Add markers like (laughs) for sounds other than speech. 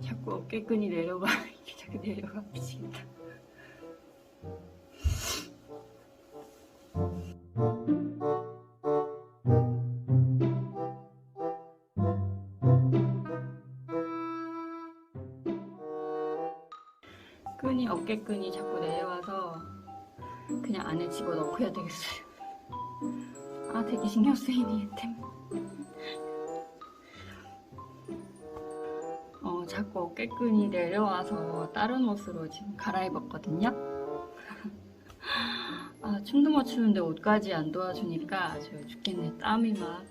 자꾸 어깨끈이 내려가 (laughs) 이게 자꾸 내려가 미치겠다 끈이 어깨끈이 자꾸 내려와서 그냥 안에 집어넣고 해야 되겠어요 아 되게 신경 쓰이네 템 어, 자꾸 어깨끈이 내려와서 다른 옷으로 지금 갈아입었거든요. 춤도 못 추는데 옷까지 안 도와주니까 저 죽겠네. 땀이 막.